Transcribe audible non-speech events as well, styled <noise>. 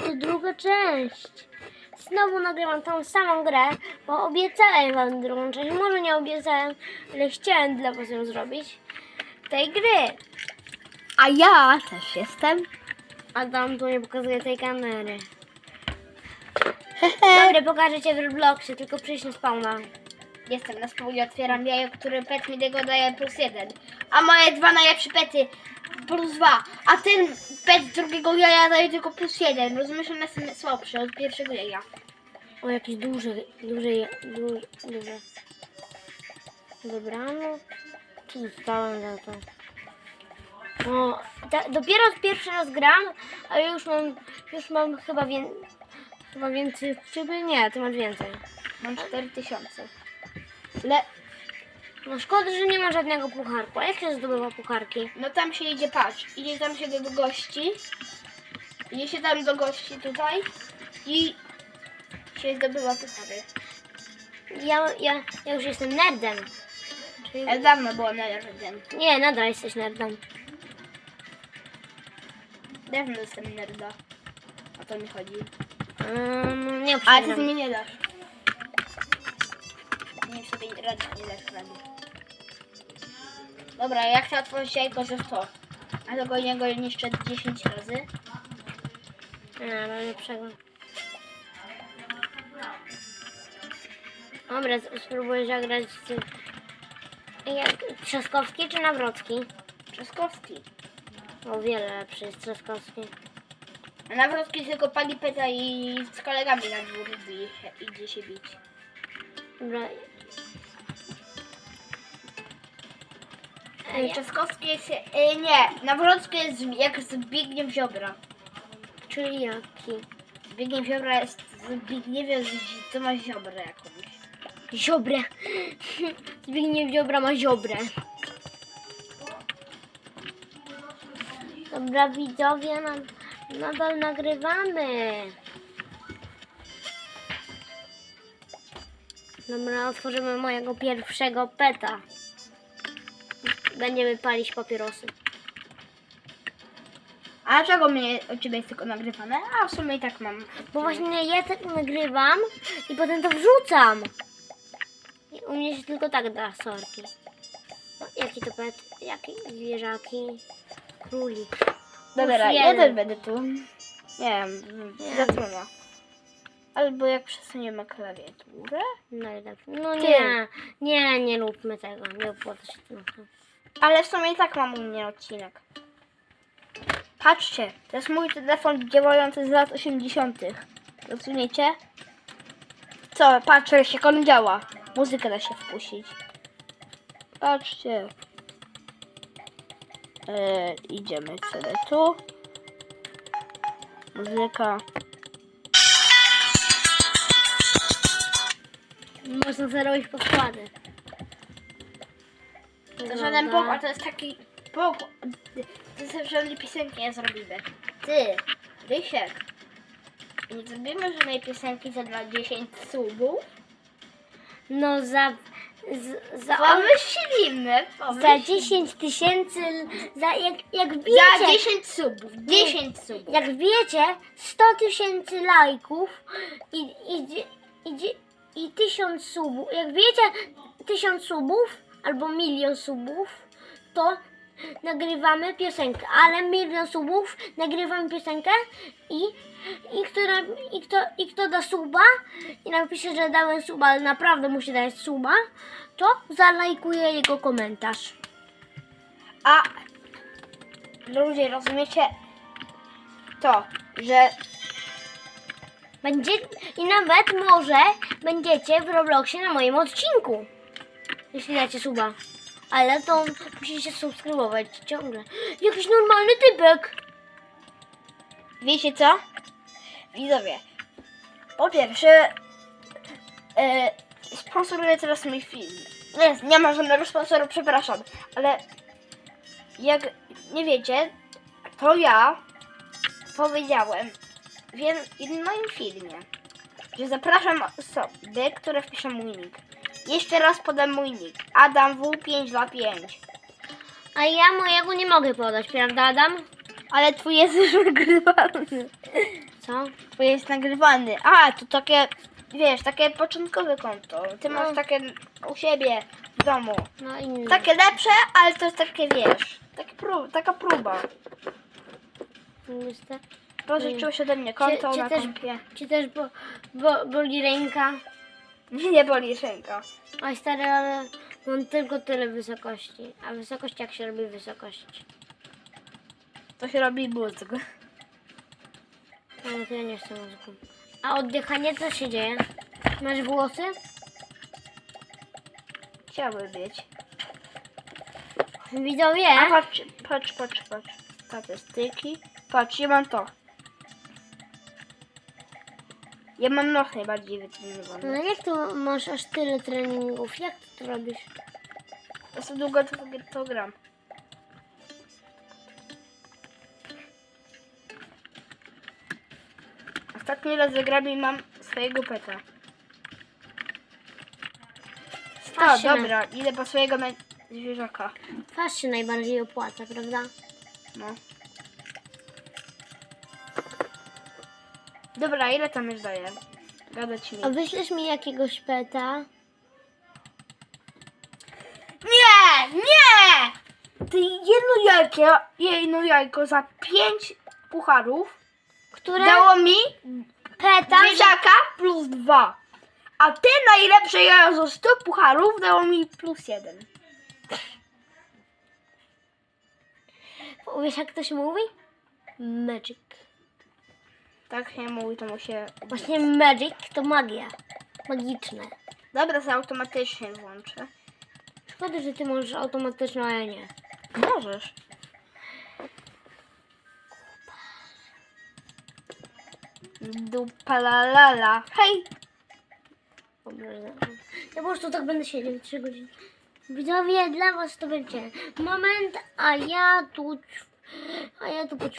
oto druga część. Znowu nagrywam tą samą grę, bo obiecałem wam drugą część. Może nie obiecałem, ale chciałem dla was ją zrobić. Tej gry. A ja też jestem. Adam tu nie pokazuje tej kamery. Dobra, pokażę cię w Robloxie, tylko przyjść na spawna. Jestem na spółce, otwieram jajo, który pet mi tego daje plus jeden. A moje dwa najlepsze pety plus dwa. A ten pet drugiego jaja daje tylko plus jeden. Rozumiesz, że jestem słabszy od pierwszego jaja. O, jakieś duże, duże, duże, duże. Dobrano. Co dostałem za to? O, ta, dopiero pierwszy raz gram, a już mam, już mam chyba, wię, chyba więcej ciebie. Nie, ty masz więcej. Mam 4000. Le No szkoda, że nie ma żadnego pucharku. A jak się zdobywa pucharki? no tam się idzie, patrz, idzie tam się do, do gości. Idzie się tam do gości tutaj i się zdobywa puchary. Ja, ja, ja już jestem nerdem. Czyli... Ja dawno byłam nerdem. Nie, nadal jesteś nerdem. Dawno jestem nerda. O to mi chodzi. Um, nie Ale ty mnie nie dasz. Nie sobie rady nie dasz rady. Dobra, jak chcę otworzyć jajko, że to. A tego niego niszczę 10 razy. Nie, no lepszego. Dobra, spróbuję zagrać z... Jak, Trzaskowski czy Nawrocki? Trzaskowski. O wiele lepszy jest Trzaskowski. A Nawrocki tylko pali peta i z kolegami na dwór bije się, idzie się bić. Dobra. Trzaskowski jest... E, nie, Nawrocki jest jak Zbigniew Ziobra. czyli jaki? Zbigniew Ziobra jest Zbigniew to ma Ziobrę jakąś. Ziobrę. <laughs> Zbigniew Ziobra ma ziobrę. Dobra, widzowie, nad, nadal nagrywamy. Dobra, otworzymy mojego pierwszego peta. Będziemy palić papierosy. A czego mnie u ciebie jest tylko nagrywane? A w sumie i tak mam. Bo właśnie ja tak nagrywam i potem to wrzucam. I U mnie się tylko tak da sorki. No, jaki to pet? Jaki zwierzaki? Królik. Dobra, ja jeden. też będę tu. Nie wiem, Nie. za trudno. Albo jak przesuniemy klawiaturę. Najlepiej. No Ty. nie, nie, nie róbmy tego. Nie opłaca się to. Ale w sumie i tak mam u mnie odcinek. Patrzcie, to jest mój telefon działający z lat 80. Rozumiecie? Co, patrzę, jak on działa. Muzykę da się wpuścić. Patrzcie. E, idziemy sobie tu. Muzyka. Można zerować podkłady. To żaden Dobra. pokład, to jest taki pokład. To żadnej piosenki nie zrobimy. Ty, Rysiek, nie zrobimy żadnej piosenki za dla 10 subów? No za... z- za Pomyślimy, za pomyślimy. 10 tysięcy... Za, jak, jak Za wbijecie... 10 subów, 10 subów. Jak wbijecie 100 tysięcy lajków i, i, i, i 1000 subów, jak wbijecie 1000 subów albo milion subów, to nagrywamy piosenkę, ale milion subów nagrywamy piosenkę i, i, kto, i, kto, i kto da suba i napisze, że dałem suba, ale naprawdę musi dać suba, to zalajkuje jego komentarz. A ludzie, rozumiecie to, że Będzie, I nawet może będziecie w Robloxie na moim odcinku. Jeśli dacie suba. Ale to musicie subskrybować ciągle. Jakiś normalny typek. Wiecie co? Widzowie, po pierwsze, e, sponsoruję teraz mój film. Nie, nie ma żadnego sponsoru, przepraszam, ale jak nie wiecie, to ja powiedziałem w moim filmie, że zapraszam osoby, które wpiszą mój nick. Jeszcze raz podam mój nick. Adam W525. A ja mojego nie mogę podać, prawda Adam? Ale twój jest <laughs> już wygrywany. Co? Twoje jest nagrywany. A, to takie, wiesz, takie początkowe konto. Ty No. masz takie u siebie w domu. No inne. Takie lepsze, ale to jest takie, wiesz, takie prób, taka próba. Niestety. Pożyczyłeś ode mnie konto Czy- czy na też- kompie. Ci też bo, bo, boli ręka? Nie, <laughs> nie boli ręka. Oj stary, ale mam tylko tyle wysokości. A wysokość jak się robi wysokość? To się robi mózg. No to ja nie chcę mózgu. A oddychanie co się dzieje? Masz włosy? Chciałby być. Widzowie? A patrz, patrz, patrz, patrz. Statystyki. Patrz, ja mam to. Ja mam nos najbardziej No wytrenowany. jak to masz aż tyle treningów? Jak ty to robisz? Za długo to, to gram. Ostatni raz zagram i mam swojego peta. A, się dobra, idę po swojego na... zwierzaka. Twarz się najbardziej opłaca, prawda? No. Dobra, ile tam już daje? Gadać mi. A wyślesz mi jakiegoś peta? Nie! Nie! Ty jedno jajko, jedno jajko za pięć pucharów Które? dało mi peta? zwierzaka plus dwa. A ty najlepsze jajo za 100 pucharów dało mi plus jeden. Wiesz jak to się mówi? Magic. Tak się mówi, to mu się... Właśnie magic to magia. Magiczne. Dobra, to automatycznie włączę. Szkoda, że ty możesz automatyczną, a ja nie. Możesz. Dupa la la la. Hej! Ja po prostu tak będę siedział 3 godziny. Widzowie, dla was to będzie moment, a ja tu, a ja tu poćwiczę.